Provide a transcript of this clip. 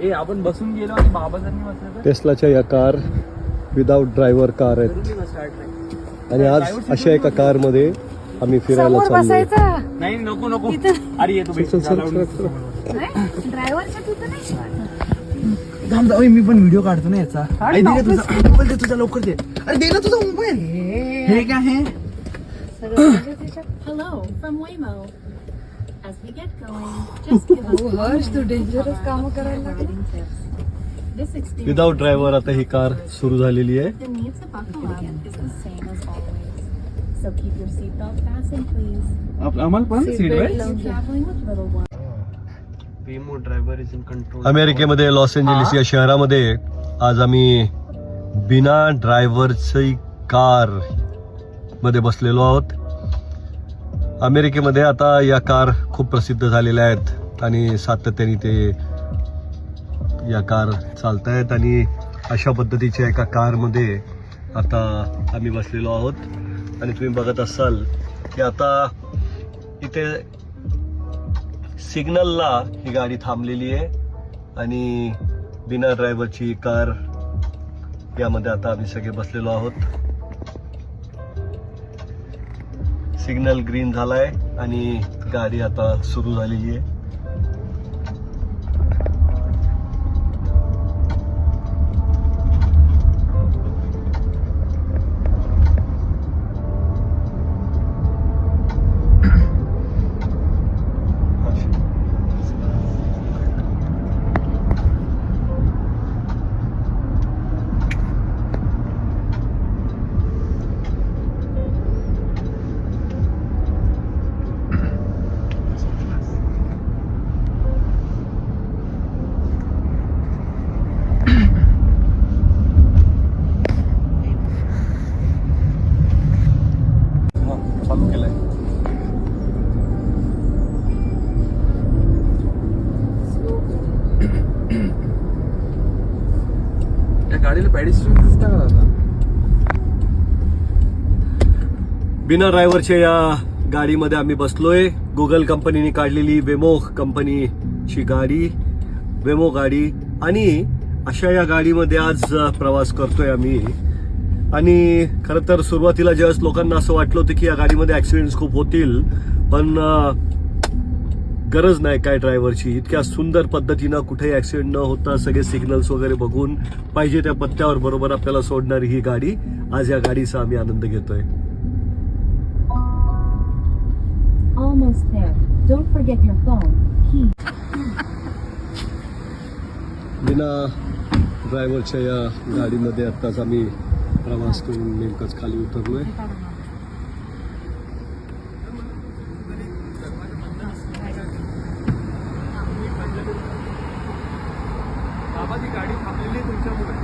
ए आपण बसून गेलो आणि बाबाजांनी बसलं टेस्लाच्या या कार विदाउट ड्रायव्हर कार आहेत. नाही. आणि आज अशा एका कारमध्ये आम्ही फिरायला समोर बसायचं. नाही नको नको. इथं. अरे येतो चल, चल, चल, चल, चल. ड्रायव्हरच्या तिथं नाही. थांब जाऊ मी पण व्हिडिओ काढतो ना याचा. अरे दे ना, तुझा मोबाईल दे तुझा लवकर दे. अरे दे ना तुझा मोबाईल. हे. काय आहे? सगळं from Waymo. विदाउट ड्रायव्हर आता ही कार सुरू झालेली आहे. अमेरिकेमध्ये लॉस एंजलिस या शहरामध्ये आज आम्ही बिना ड्रायव्हरची कारमध्ये बसलेलो आहोत. अमेरिकेमध्ये आता या कार खूप प्रसिद्ध झालेल्या आहेत आणि सातत्याने ते या कार चालत आहेत आणि अशा पद्धतीच्या एका कारमध्ये आता आम्ही बसलेलो आहोत. आणि तुम्ही बघत असाल की आता इथे सिग्नलला ही गाडी थांबलेली आहे आणि बिना ड्रायव्हरची कार यामध्ये आता आम्ही सगळे बसलेलो आहोत. सिग्नल ग्रीन झालाय आणि गाडी आता सुरू झालेली आहे. चालू केलंय त्या गाडीला पॅडिस्ट्रियन दिसता का बिना ड्रायव्हरच्या या गाडीमध्ये आम्ही बसलोय. गुगल कंपनीने काढलेली वेमो कंपनीची गाडी. वेमो गाडी आणि अशा या गाडीमध्ये आज प्रवास करतोय आम्ही. आणि खरं तर सुरुवातीला ज्यावेळेस लोकांना असं वाटलं होतं की या गाडीमध्ये ऍक्सिडेंट खूप होतील पण गरज नाही काय ड्रायव्हरची इतक्या सुंदर पद्धतीनं कुठेही ऍक्सिडेंट न होता सगळे सिग्नल्स वगैरे बघून पाहिजे त्या पत्त्यावर बरोबर आपल्याला सोडणारी ही गाडी आज या गाडीचा आम्ही आनंद घेतोय. Almost ड्रायव्हरच्या या गाडीमध्ये आत्ताच आम्ही प्रवास करून नेमकाच खाली उतरलो आहे गाडी थांबलेली तुमच्यामुळे.